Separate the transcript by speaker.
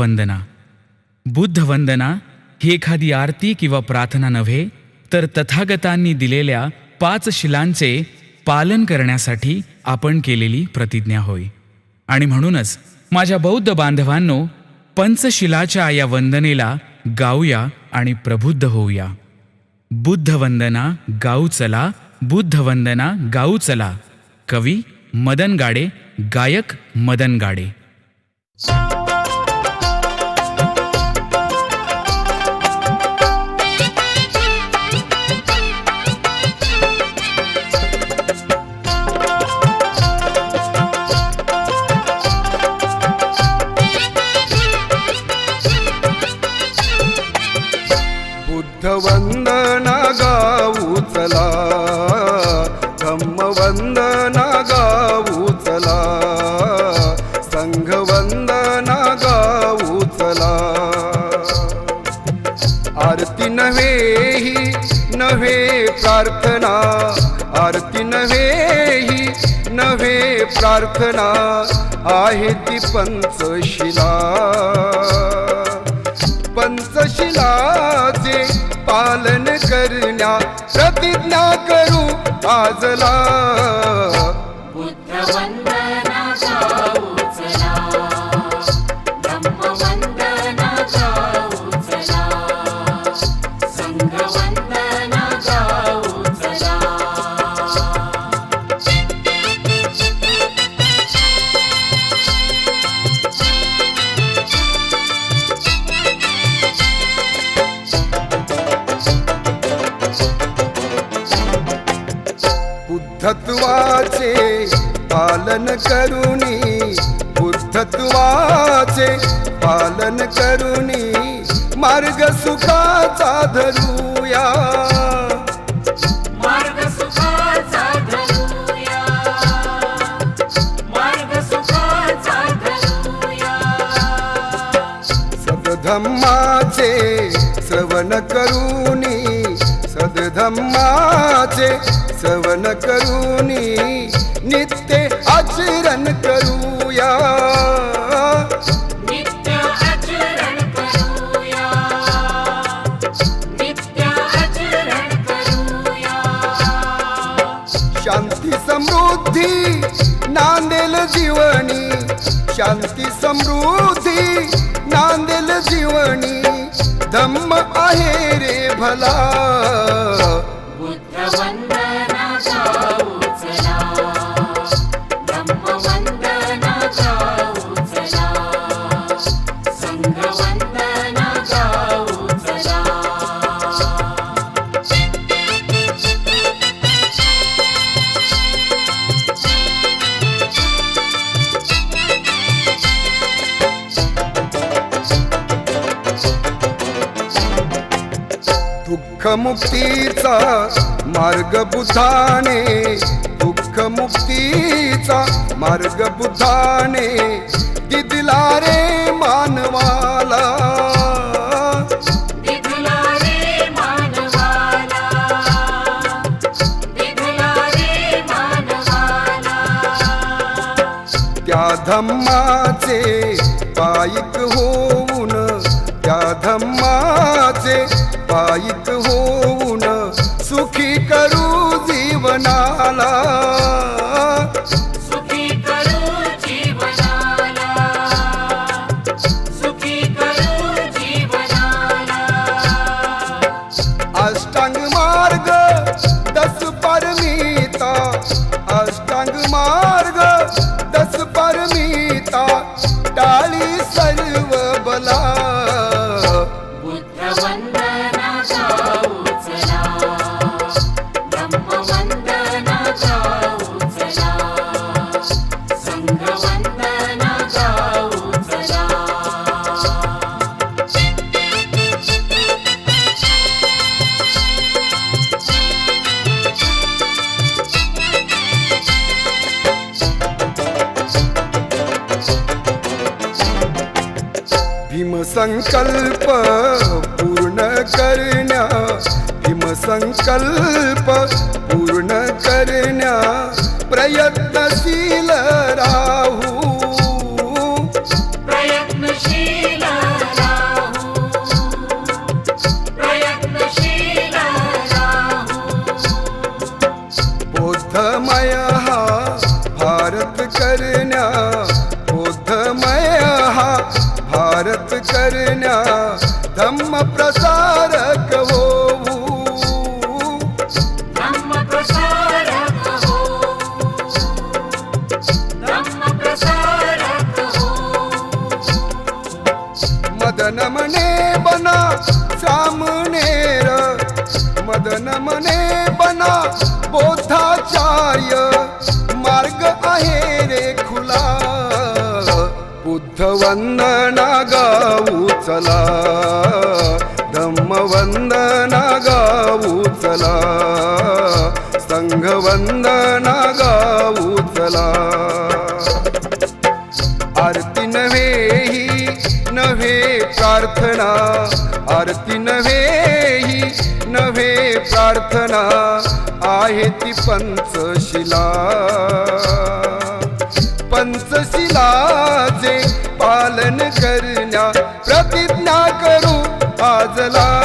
Speaker 1: बुद्धवंदना बुद्धवंदना ही एखादी आरती किंवा प्रार्थना नव्हे तर तथागतांनी दिलेल्या पाच शिलांचे पालन करण्यासाठी आपण केलेली प्रतिज्ञा होय. आणि म्हणूनच माझ्या बौद्ध बांधवांनो पंचशिलाच्या या वंदनेला गाऊया आणि प्रबुद्ध होऊया. बुद्धवंदना गाऊ चला बुद्धवंदना गाऊ चला. कवी मदन गाडे गायक मदन गाडे
Speaker 2: प्रार्थना आरती नव्हे ही नव्हे प्रार्थना आहे ती पंचशिला. पंचशिलाचे पालन करण्या प्रतिज्ञा करू आजला. पालन करुणी बुद्धत्वाचे पालन करुणी मार्ग सुखाचा धरूया. सदधम्माचे श्रवण करुणी सदधम्माचे श्रवण करुणी नित्य करूया। शांती समृद्धी नांदेल जीवनी। शांती समृद्धी नांदेल जीवनी। धम्म आहे रे भला। दुःख मुक्तीचा मार्ग बुद्धाने दुःख मुक्तीचा मार्ग बुद्धाने दिदला रे मानवाला. त्या धम्माचे पायिक भीमसंकल्प पूर्ण करण्या भीमसंकल्प पूर्ण करण्या मदन मने बना सामनेर मदन मने बना बोधाचार्य. मार्ग आहे रे खुला. बुद्ध वंदना गाऊ चला. धम्म वंदना गाऊ चला. संघ वंदना प्रार्थना आरती नव्हे ही नव्हे प्रार्थना आहे ती पंचशिला. पंचशिलाचे पालन करण्या प्रतिज्ञा करू आजला.